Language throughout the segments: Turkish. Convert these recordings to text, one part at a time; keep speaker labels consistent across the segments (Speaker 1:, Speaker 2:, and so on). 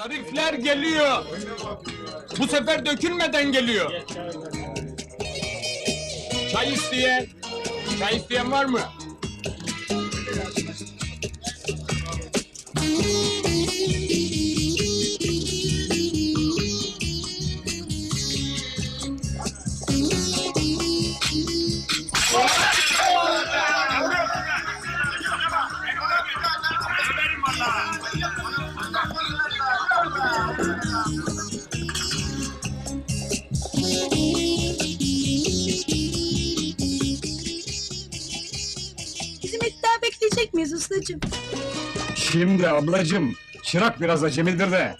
Speaker 1: Zarifler geliyor. Bu sefer dökülmeden geliyor. Çay isteyen. Çay isteyen var mı?
Speaker 2: Ustacığım?
Speaker 3: Şimdi ablacım, çırak biraz acemidir de.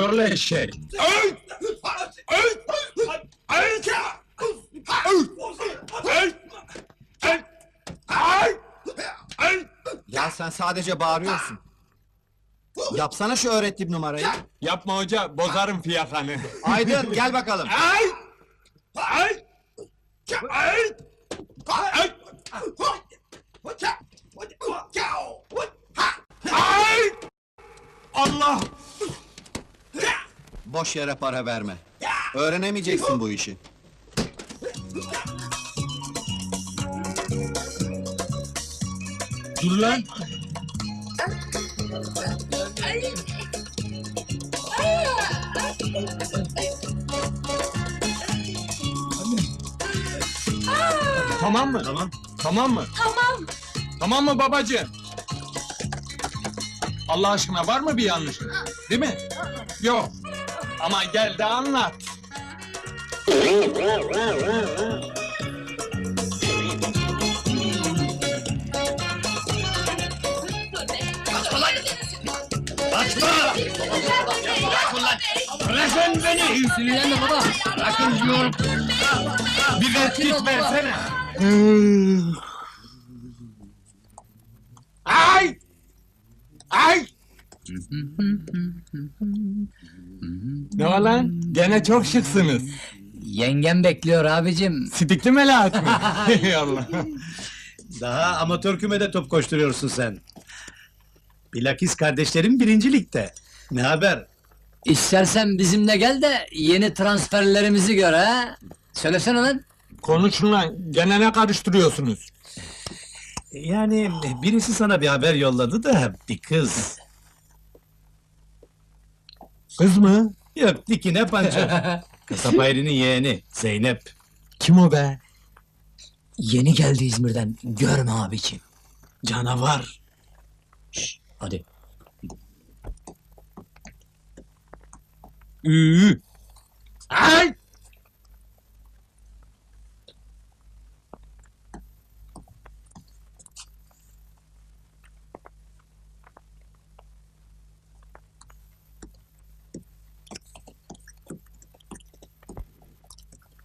Speaker 3: Şöyle şey.
Speaker 4: Ya sen sadece bağırıyorsun. Yapsana şu öğrettiğim numarayı.
Speaker 1: Yapma hoca, bozarım fiyakanı.
Speaker 4: Aydın gel bakalım.
Speaker 1: Ay! Ay! Ay! Ay! Ay! Allah!
Speaker 4: Boş yere para verme. Öğrenemeyeceksin bu işi.
Speaker 1: Dur lan! Tamam mı? Tamam. Tamam mı?
Speaker 2: Tamam.
Speaker 1: Tamam mı babacığım? Allah aşkına var mı bir yanlış? Değil mi? Yok. Ama gel de anlat. Bırakın beni!
Speaker 5: Sinirlenme baba.
Speaker 1: Bırakın diyorum. Bir vertik versene. Ay! Ay! Ne var lan? Gene çok şıksınız.
Speaker 5: Yengem bekliyor abicim.
Speaker 1: Sidikli melahat mi? Ey Allah.
Speaker 6: Daha amatör kümede top koşturuyorsun sen. Bilakis kardeşlerim birinci ligde. Ne haber?
Speaker 5: İstersen bizimle gel de yeni transferlerimizi gör ha. Söylesene lan.
Speaker 1: Konuşun lan. Gene ne karıştırıyorsunuz?
Speaker 6: Yani birisi sana bir haber yolladı da bir kız.
Speaker 1: Kız mı?
Speaker 6: Yok dikine pança. Kasap yeğeni Zeynep.
Speaker 1: Kim o be?
Speaker 5: Yeni geldi İzmir'den. Görme abiciğim.
Speaker 6: Canavar.
Speaker 5: Hadi.
Speaker 1: Üü. Ay!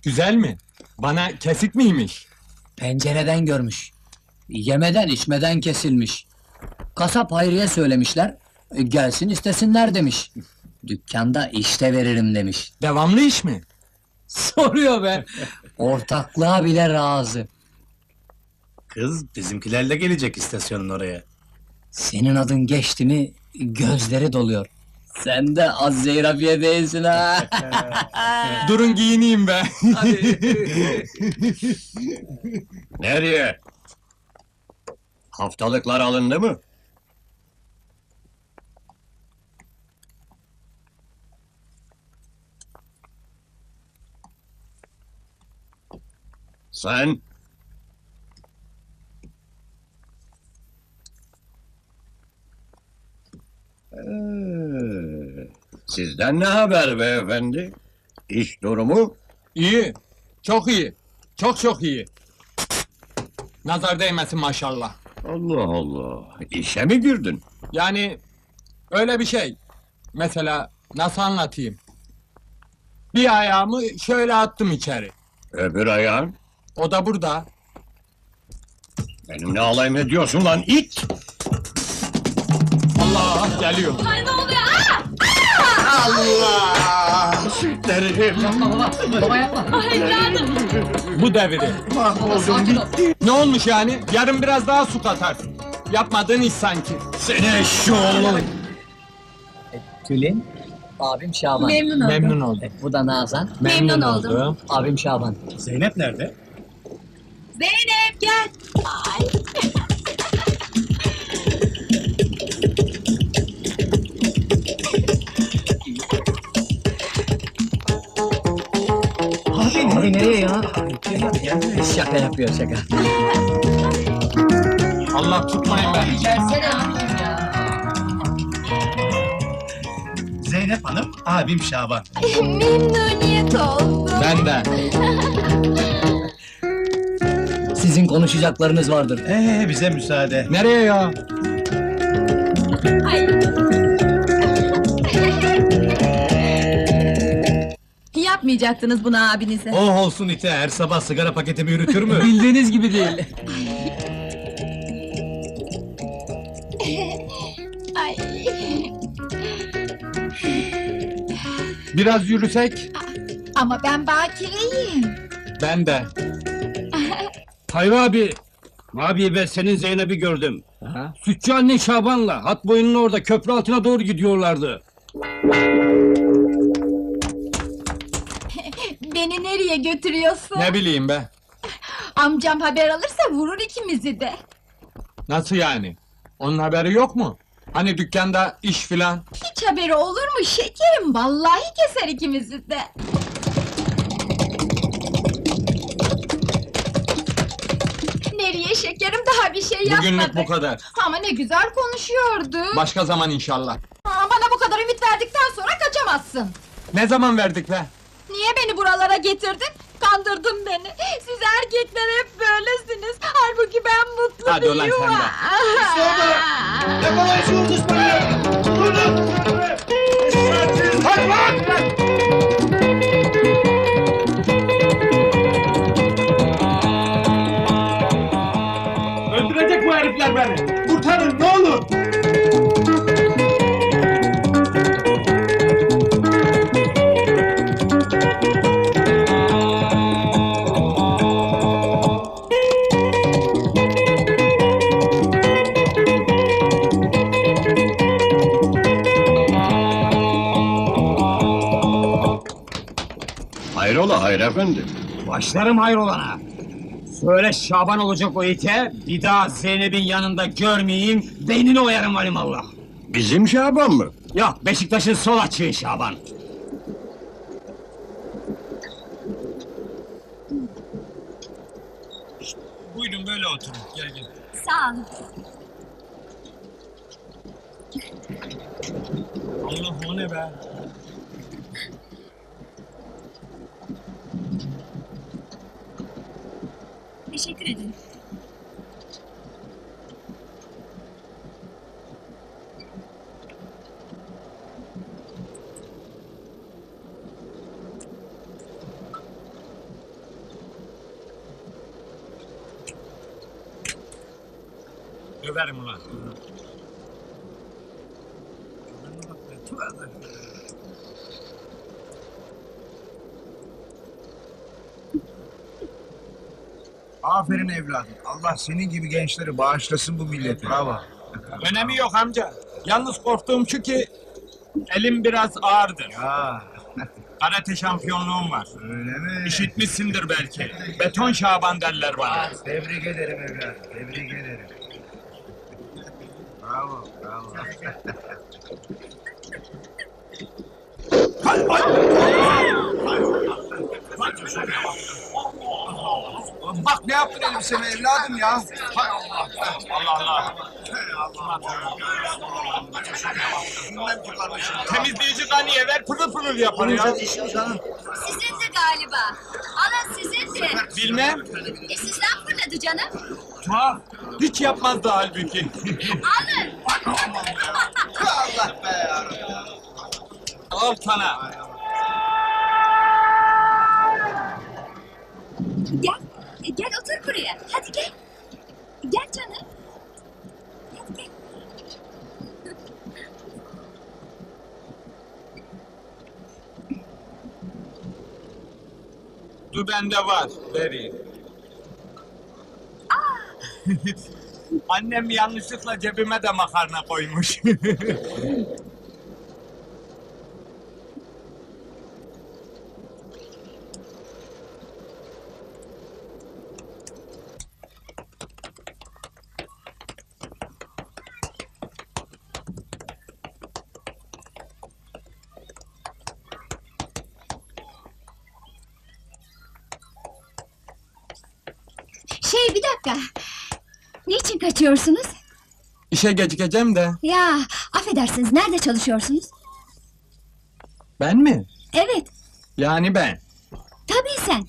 Speaker 1: Güzel mi? Bana kesik miymiş?
Speaker 5: Pencereden görmüş. Yemeden içmeden kesilmiş. Kasap Hayriye söylemişler. e, Gelsin istesinler demiş. Dükkanda işte veririm demiş.
Speaker 1: Devamlı iş mi?
Speaker 5: Soruyor be. Ortaklığa bile razı.
Speaker 6: Kız bizimkilerle gelecek istasyonun oraya.
Speaker 5: Senin adın geçti mi gözleri doluyor. Sen de az zeyrafiye değilsin ha.
Speaker 1: Durun giyineyim be.
Speaker 7: Nereye? Haftalıklar alındı mı? Sen? Ee, sizden ne haber beyefendi? İş durumu?
Speaker 1: iyi. Çok iyi. Çok çok iyi. Nazar değmesin maşallah.
Speaker 7: Allah Allah. İşe mi girdin?
Speaker 1: Yani öyle bir şey. Mesela nasıl anlatayım? Bir ayağımı şöyle attım içeri.
Speaker 7: Öbür ayağın?
Speaker 1: O da burada.
Speaker 7: Benimle alay mı ediyorsun lan it?
Speaker 1: Geliyor.
Speaker 2: Ay ne oluyor?
Speaker 7: Allah! Sütlerim!
Speaker 5: baba, baba yapma.
Speaker 2: Ay.
Speaker 1: Bu devri.
Speaker 5: Sakin ol.
Speaker 1: Ne olmuş yani? Yarın biraz daha su katarsın. Yapmadığın iş sanki.
Speaker 7: Seni eşşoğlu!
Speaker 5: Tülin, abim Şaban.
Speaker 2: Memnun oldum.
Speaker 1: Memnun oldum.
Speaker 5: Bu da Nazan,
Speaker 2: Memnun oldum.
Speaker 5: abim Şaban.
Speaker 6: Zeynep nerede?
Speaker 2: Zeynep gel. Ay.
Speaker 5: Yapıyor şaka.
Speaker 1: Allah tutmayın beni.
Speaker 5: Gelsene.
Speaker 6: Zeynep Hanım, abim Şaban.
Speaker 2: Memnuniyet oldu.
Speaker 1: Ben de.
Speaker 5: Sizin konuşacaklarınız vardır.
Speaker 6: Ee bize müsaade.
Speaker 1: Nereye ya?
Speaker 2: Ay. Yapmayacaktınız bunu abinize.
Speaker 6: Oh olsun ite, her sabah sigara paketimi yürütür mü?
Speaker 5: Bildiğiniz gibi değil.
Speaker 2: Ay.
Speaker 1: Biraz yürüsek?
Speaker 2: Ama ben bakireyim.
Speaker 1: Ben de.
Speaker 3: Hayri abi. Abi ben senin Zeynep'i gördüm. Sütçü anne Şaban'la hat boyunun orada köprü altına doğru gidiyorlardı.
Speaker 2: Nereye götürüyorsun?
Speaker 1: Ne bileyim be.
Speaker 2: Amcam haber alırsa vurur ikimizi de.
Speaker 1: Nasıl yani? Onun haberi yok mu? Hani dükkanda iş filan?
Speaker 2: Hiç haberi olur mu şekerim? Vallahi keser ikimizi de. Nereye şekerim daha bir şey yapmadık.
Speaker 1: Bugünlük bu kadar.
Speaker 2: Ama ne güzel konuşuyordu.
Speaker 1: Başka zaman inşallah.
Speaker 2: Aa, bana bu kadar ümit verdikten sonra kaçamazsın.
Speaker 1: Ne zaman verdik be?
Speaker 2: Niye beni buralara getirdin? Kandırdın beni. Siz erkekler hep böylesiniz. Halbuki ben mutlu
Speaker 1: Hadi
Speaker 2: bir
Speaker 1: ulan sen
Speaker 2: yuva.
Speaker 1: de.
Speaker 3: Öldürecek bu
Speaker 7: Hayrola Hayri efendi?
Speaker 3: Başlarım hayrolana. Söyle Şaban olacak o ite, bir daha Zeynep'in yanında görmeyeyim, beynini oyarım valimallah.
Speaker 7: Bizim Şaban mı?
Speaker 3: Yok, Beşiktaş'ın sol açığı Şaban.
Speaker 1: Buyurun böyle oturun. Gel gel.
Speaker 8: Sağ olun.
Speaker 1: Allah o ne be?
Speaker 8: Teşekkür ederim.
Speaker 1: Döverim ulan.
Speaker 9: Aferin evladım. Allah senin gibi gençleri bağışlasın bu millete. Bravo.
Speaker 1: Önemi yok amca. Yalnız korktuğum şu ki elim biraz ağırdır.
Speaker 9: Ha,
Speaker 1: Karate şampiyonluğum var.
Speaker 9: öyle mi?
Speaker 1: İşitmişsindir belki. Beton Şaban derler bana.
Speaker 9: Tebrik ederim evladım. Tebrik ederim. Bravo, bravo. Bak ne yaptın elbiseme evladım ya. Hay Allah.
Speaker 1: Allah Allah. Temizleyici kaniye ver pırıl pırıl yapar ya.
Speaker 9: işim canım.
Speaker 8: Sizindi galiba. Alın sizindi.
Speaker 1: Bilmem.
Speaker 8: E sizden fırladı canım.
Speaker 1: Tuhaf. Hiç yapmazdı halbuki.
Speaker 8: Alın.
Speaker 9: Allah be ya.
Speaker 1: Al sana.
Speaker 8: Gel. Gel otur buraya. Hadi gel. Gel canım. Hadi gel.
Speaker 1: Du bende var. Vereyim. Annem yanlışlıkla cebime de makarna koymuş.
Speaker 8: Şey bir dakika. Niçin kaçıyorsunuz?
Speaker 1: İşe gecikeceğim de.
Speaker 8: Ya affedersiniz nerede çalışıyorsunuz?
Speaker 1: Ben mi?
Speaker 8: Evet
Speaker 1: Yani ben.
Speaker 8: tabii sen.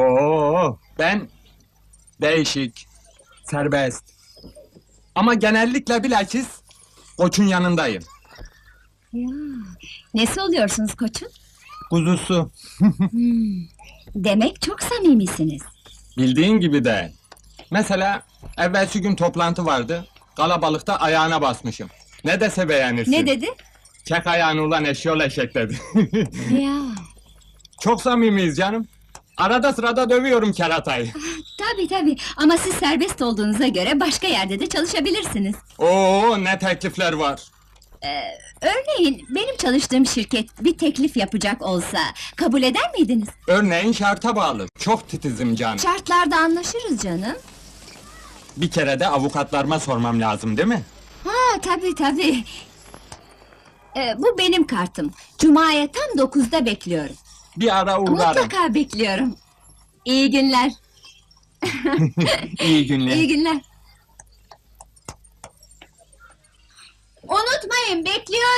Speaker 1: Oo, ben değişik, serbest. Ama genellikle bilakis koçun yanındayım.
Speaker 8: Ya nesi oluyorsunuz koçum?
Speaker 1: Kuzusu.
Speaker 8: Demek çok samimisiniz.
Speaker 1: Bildiğin gibi de. Mesela evvelsi gün toplantı vardı. Kalabalıkta ayağına basmışım. Ne dese beğenirsin.
Speaker 8: Ne dedi?
Speaker 1: Çek ayağını ulan eşyol eşek dedi.
Speaker 8: ya
Speaker 1: Çok samimiyiz canım. Arada sırada dövüyorum keratayı.
Speaker 8: tabii tabii ama siz serbest olduğunuza göre başka yerde de çalışabilirsiniz.
Speaker 1: Oo ne teklifler var.
Speaker 8: Örneğin benim çalıştığım şirket bir teklif yapacak olsa kabul eder miydiniz?
Speaker 1: Örneğin şarta bağlı. Çok titizim canım.
Speaker 8: Şartlarda anlaşırız canım.
Speaker 1: Bir kere de avukatlarıma sormam lazım değil mi?
Speaker 8: Ha tabii tabii. Ee, bu benim kartım. Cuma'ya tam dokuzda bekliyorum.
Speaker 1: Bir ara uğrarım.
Speaker 8: Mutlaka bekliyorum. İyi günler.
Speaker 1: İyi günler.
Speaker 8: İyi günler. Unutmayın bekliyorum.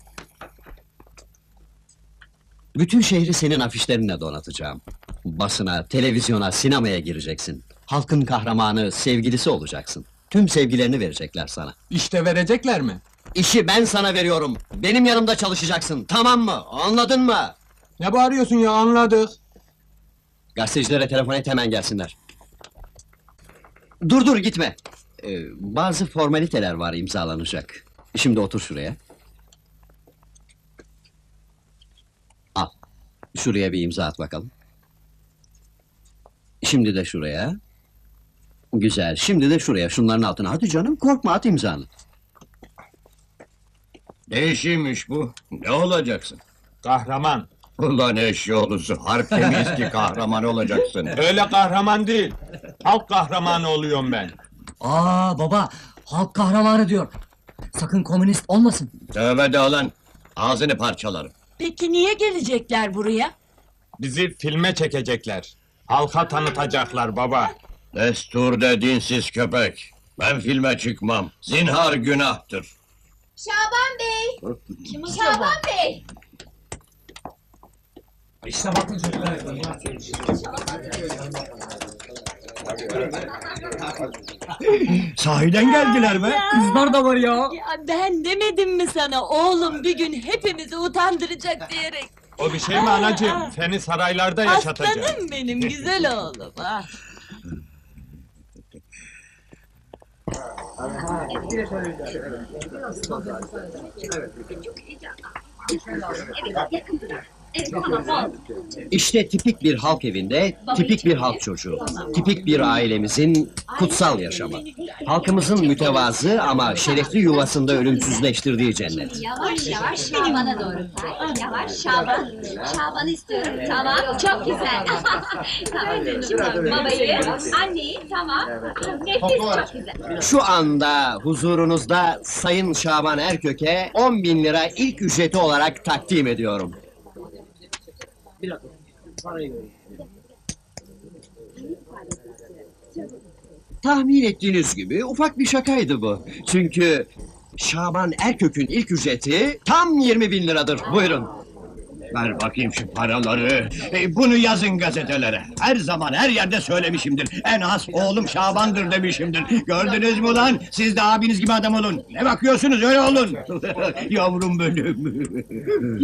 Speaker 7: Bütün şehri senin afişlerinle donatacağım. Basına, televizyona, sinemaya gireceksin. Halkın kahramanı, sevgilisi olacaksın. Tüm sevgilerini verecekler sana.
Speaker 1: İşte verecekler mi?
Speaker 7: İşi ben sana veriyorum. Benim yanımda çalışacaksın. Tamam mı? Anladın mı?
Speaker 1: Ne bağırıyorsun ya anladık.
Speaker 7: Gazetecilere telefon et hemen gelsinler. Dur dur gitme. Ee, bazı formaliteler var imzalanacak. Şimdi otur şuraya. Al. Şuraya bir imza at bakalım. Şimdi de şuraya. Güzel. Şimdi de şuraya. Şunların altına. Hadi canım korkma at imzanı.
Speaker 10: Ne işiymiş bu? Ne olacaksın?
Speaker 1: Kahraman.
Speaker 10: Ulan eşyoğlusu, harp temiz ki kahraman olacaksın.
Speaker 1: Öyle kahraman değil. Halk kahramanı oluyorum ben.
Speaker 5: Aa baba, halk kahramanı diyor. Sakın komünist olmasın.
Speaker 10: Tövbe de lan, ağzını parçalarım.
Speaker 2: Peki niye gelecekler buraya?
Speaker 1: Bizi filme çekecekler. Halka tanıtacaklar baba.
Speaker 10: Destur de dinsiz köpek. Ben filme çıkmam. Zinhar günahtır.
Speaker 2: Şaban Bey! Şaban Bey!
Speaker 6: Sahiden geldiler be.
Speaker 5: Kızlar da var ya.
Speaker 2: Ya ben demedim mi sana oğlum bir gün hepimizi utandıracak diyerek.
Speaker 1: O bir şey mi anacığım? Seni saraylarda yaşatacak.
Speaker 2: Aslanım benim güzel oğlum. Ah.
Speaker 7: İşte tipik bir halk evinde, tipik bir halk çocuğu. Tipik bir ailemizin kutsal yaşamı. Halkımızın mütevazı ama şerefli yuvasında ölümsüzleştirdiği cennet.
Speaker 8: Yavaş yavaş Şaban'a doğru kay. Yavaş Şaban. Şaban istiyorum. Tamam. Çok güzel. tamam. Şimdi babayı, anneyi tamam. Nefis çok güzel.
Speaker 7: Şu anda huzurunuzda Sayın Şaban Erköke 10 bin lira ilk ücreti olarak takdim ediyorum. Tahmin ettiğiniz gibi ufak bir şakaydı bu. Çünkü Şaban Erkök'ün ilk ücreti tam 20 bin liradır. Buyurun.
Speaker 10: Ver bakayım şu paraları. E, bunu yazın gazetelere. Her zaman her yerde söylemişimdir. En az oğlum Şaban'dır demişimdir. Gördünüz mü lan? Siz de abiniz gibi adam olun. Ne bakıyorsunuz öyle olun. Yavrum benim.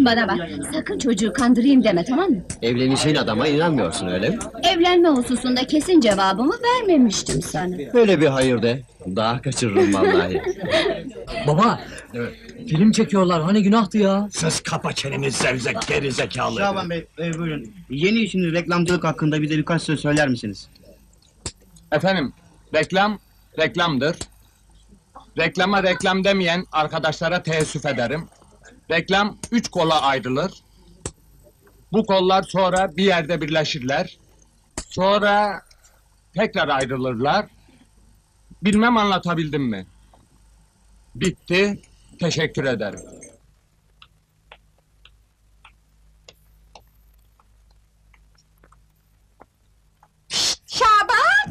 Speaker 8: Bana bak. Sakın çocuğu kandırayım deme tamam mı?
Speaker 7: Evleneceğin adama inanmıyorsun öyle mi?
Speaker 8: Evlenme hususunda kesin cevabımı vermemiştim sana.
Speaker 7: Böyle bir hayır de. Daha kaçırırım vallahi.
Speaker 5: Baba, film çekiyorlar hani günahtı ya.
Speaker 6: Sus kapa çeneni zevzek geri zekalı.
Speaker 11: Şaban Bey, e, buyurun. Yeni işiniz reklamcılık hakkında bize birkaç söz söyler misiniz?
Speaker 1: Efendim, reklam, reklamdır. Reklama reklam demeyen arkadaşlara teessüf ederim. Reklam üç kola ayrılır. Bu kollar sonra bir yerde birleşirler. Sonra tekrar ayrılırlar. Bilmem anlatabildim mi? Bitti. Teşekkür ederim.
Speaker 2: Şaban!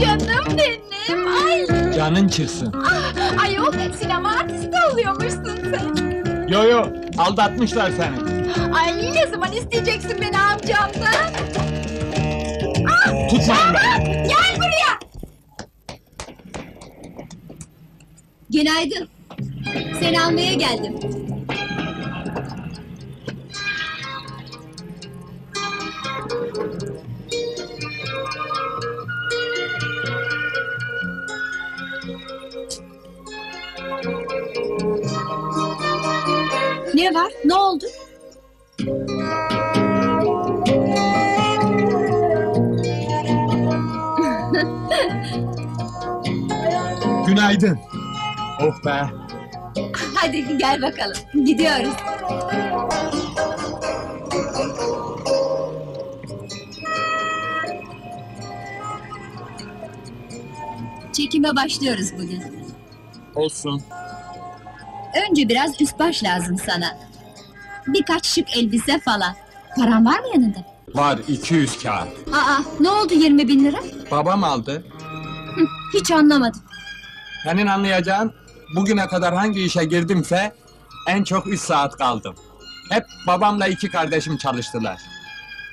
Speaker 2: Canım benim! Ay!
Speaker 1: Canın çıksın.
Speaker 2: Ah, ayol sinema artisti oluyormuşsun sen.
Speaker 1: Yo yo, aldatmışlar seni.
Speaker 2: Ay ne zaman isteyeceksin beni amcamdan?
Speaker 1: Tutmayın beni.
Speaker 2: Gel buraya!
Speaker 8: Günaydın. Seni almaya geldim. Ne var? Ne oldu?
Speaker 1: Günaydın. Oh be.
Speaker 8: Hadi gel bakalım. Gidiyoruz. Çekime başlıyoruz bugün.
Speaker 1: Olsun.
Speaker 8: Önce biraz üst baş lazım sana. birkaç şık elbise falan. Paran var mı yanında?
Speaker 1: Var 200 kağıt.
Speaker 8: Aa, ne oldu 20 bin lira?
Speaker 1: Babam aldı.
Speaker 8: Hiç anlamadım.
Speaker 1: Senin anlayacağın bugüne kadar hangi işe girdimse en çok 3 saat kaldım. Hep babamla iki kardeşim çalıştılar.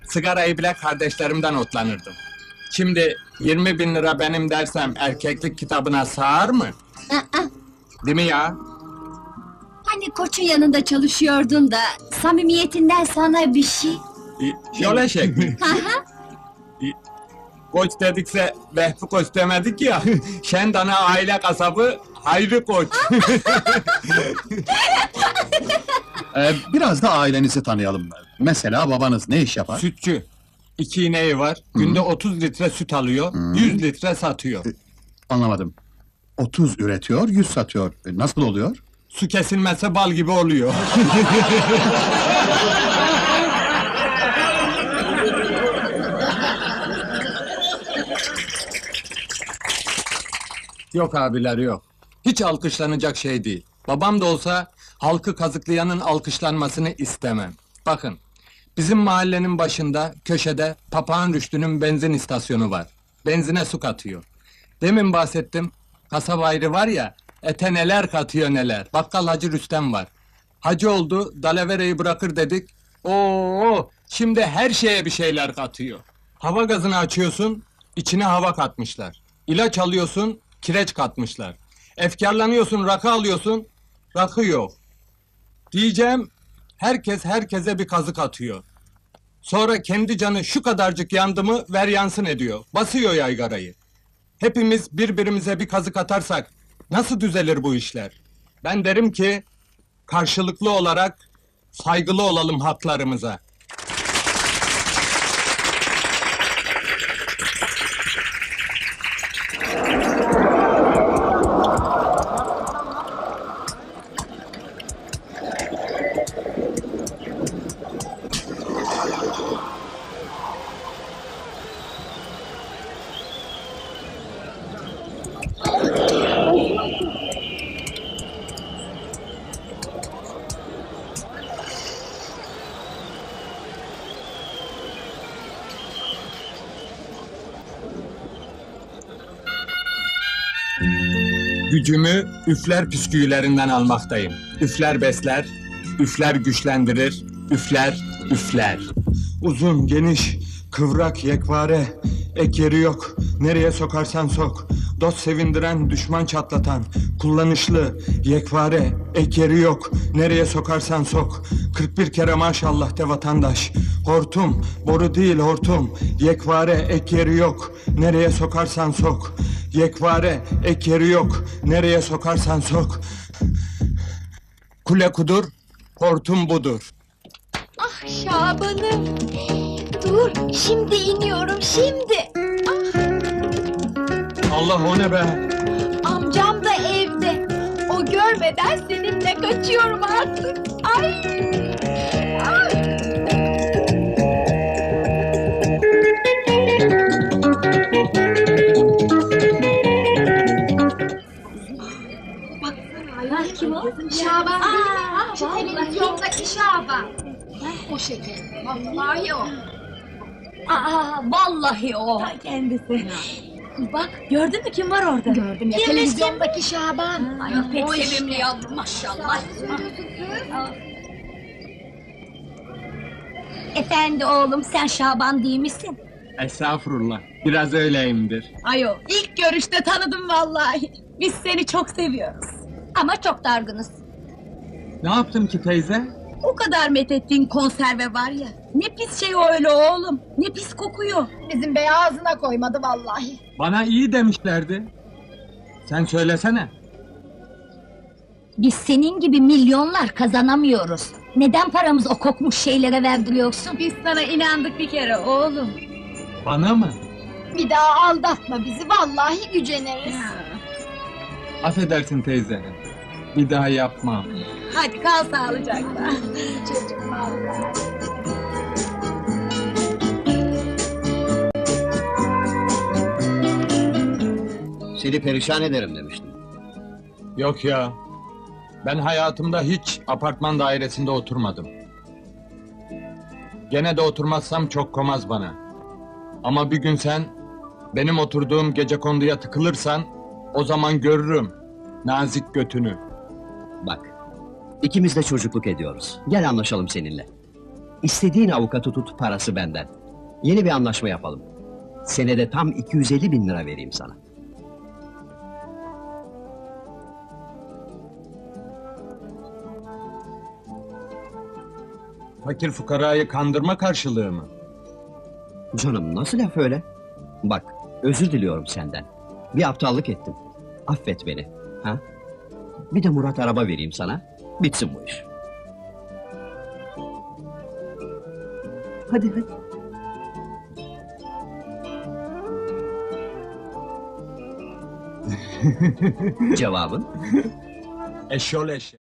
Speaker 1: Sigarayı bile kardeşlerimden otlanırdım. Şimdi 20 bin lira benim dersem erkeklik kitabına sığar mı?
Speaker 8: Aa,
Speaker 1: Değil mi ya?
Speaker 8: hani koçun yanında çalışıyordun da samimiyetinden sana bir şey.
Speaker 1: Y- Yol eşek mi? Koç dedikse Vehbi Koç demedik ya. Şendana aile kasabı Hayri Koç.
Speaker 4: Ee, biraz da ailenizi tanıyalım. Mesela babanız ne iş yapar?
Speaker 1: Sütçü. İki ineği var. Günde 30 litre süt alıyor. 100 litre satıyor.
Speaker 4: Anlamadım. 30 üretiyor, 100 satıyor. E, Nasıl oluyor?
Speaker 1: Su kesilmezse bal gibi oluyor. yok abiler yok. Hiç alkışlanacak şey değil. Babam da olsa halkı kazıklayanın alkışlanmasını istemem. Bakın, bizim mahallenin başında, köşede Papağan Rüştü'nün benzin istasyonu var. Benzine su katıyor. Demin bahsettim, kasaba ayrı var ya, ete neler katıyor neler. Bakkal Hacı Rüstem var. Hacı oldu, dalavereyi bırakır dedik. Oo, şimdi her şeye bir şeyler katıyor. Hava gazını açıyorsun, içine hava katmışlar. İlaç alıyorsun, kireç katmışlar. Efkarlanıyorsun, rakı alıyorsun, rakı yok. Diyeceğim, herkes herkese bir kazık atıyor. Sonra kendi canı şu kadarcık yandı mı ver yansın ediyor. Basıyor yaygarayı. Hepimiz birbirimize bir kazık atarsak nasıl düzelir bu işler? Ben derim ki karşılıklı olarak saygılı olalım haklarımıza. Gücümü üfler püsküllerinden almaktayım. Üfler besler, üfler güçlendirir, üfler, üfler. Uzun, geniş, kıvrak, yekpare, ek yeri yok. Nereye sokarsan sok. Dost sevindiren, düşman çatlatan, kullanışlı, yekpare, ek yeri yok. Nereye sokarsan sok. 41 kere maşallah de vatandaş. Hortum, boru değil hortum. Yekpare, ek yeri yok. Nereye sokarsan sok. Yekpare, ek yeri yok. Nereye sokarsan sok. Kule kudur, hortum budur.
Speaker 2: Ah Şaban'ım. Dur, şimdi iniyorum, şimdi.
Speaker 1: Allah o ne be?
Speaker 2: Amcam da evde. O görmeden seninle kaçıyorum artık. Ay! Ay!
Speaker 8: Kim o?
Speaker 2: Şaban değil mi? Şu televizyondaki Şaban. O şeker. Vallahi o.
Speaker 8: Aa, vallahi o.
Speaker 2: Kendisi.
Speaker 8: Bak, gördün mü kim var orada?
Speaker 2: Gördüm ya
Speaker 8: Kimmiş
Speaker 2: televizyondaki Şaban.
Speaker 8: Ay, pek sevimli yavrum, maşallah. Efendi oğlum, sen Şaban değil misin?
Speaker 1: Estağfurullah. Biraz öyleyimdir.
Speaker 8: Ayo, ilk görüşte tanıdım vallahi. Biz seni çok seviyoruz. Ama çok dargınız.
Speaker 1: Ne yaptım ki teyze?
Speaker 8: O kadar methettiğin konserve var ya. Ne pis şey o öyle oğlum. Ne pis kokuyor.
Speaker 2: Bizim bey ağzına koymadı vallahi.
Speaker 1: Bana iyi demişlerdi. Sen söylesene.
Speaker 8: Biz senin gibi milyonlar kazanamıyoruz. Neden paramız o kokmuş şeylere verdiriyorsun? Biz sana inandık bir kere oğlum.
Speaker 1: Bana mı?
Speaker 2: Bir daha aldatma bizi vallahi güceneriz.
Speaker 1: Affedersin teyze. Bir daha yapmam.
Speaker 8: Hadi kal sağlıcakla.
Speaker 7: Seni perişan ederim demiştim.
Speaker 1: Yok ya. Ben hayatımda hiç apartman dairesinde oturmadım. Gene de oturmazsam çok komaz bana. Ama bir gün sen benim oturduğum gece konduya tıkılırsan o zaman görürüm nazik götünü.
Speaker 7: Bak, ikimiz de çocukluk ediyoruz. Gel anlaşalım seninle. İstediğin avukatı tut, parası benden. Yeni bir anlaşma yapalım. Senede tam 250 bin lira vereyim sana.
Speaker 1: Fakir fukarayı kandırma karşılığı mı?
Speaker 7: Canım nasıl laf öyle? Bak, özür diliyorum senden. Bir aptallık ettim. Affet beni. Ha? Bir de Murat araba vereyim sana. Bitsin bu iş. Hadi hadi. Cevabın?
Speaker 1: Eşyol eşek.